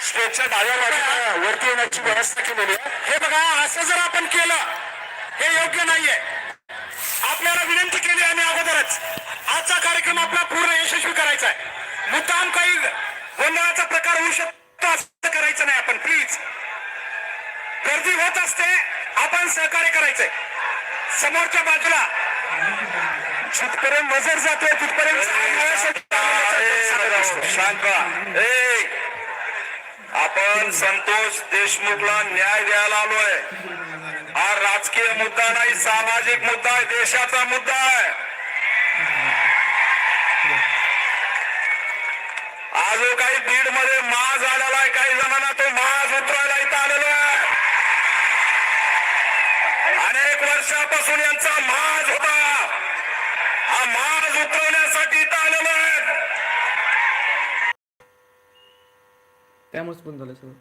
स्टेजच्या डाव्या बाजूला वरती येण्याची व्यवस्था केलेली आहे. हे बघा असं जर आपण केलं हे योग्य नाहीये. आपल्याला विनंती केली आम्ही अगोदरच. आजचा कार्यक्रम आपला पूर्ण यशस्वी करायचा आहे. मुद्दाम काही गोंधळाचा प्रकार होऊ शकतो असं करायचं नाही आपण प्लीज गर्दी होत असते आपण सहकार्य करायचंय. समोरच्या बाजूला जिथपर्यंत नजर जाते तिथपर्यंत शांत. ए, आपण संतोष देशमुखला न्याय द्यायला आलोय. हा राजकीय मुद्दा नाही सामाजिक मुद्दा आहे देशाचा मुद्दा आहे. आज जो काही बीडमध्ये माज आलेला आहे काही जणांना तो माज उतरायला इथं आलेलो आहे. अनेक वर्षापासून यांचा माज होता. हा माज उतरवण्यासाठी इथं आलेला आहे. त्यामुळेच बंद झालं सगळं.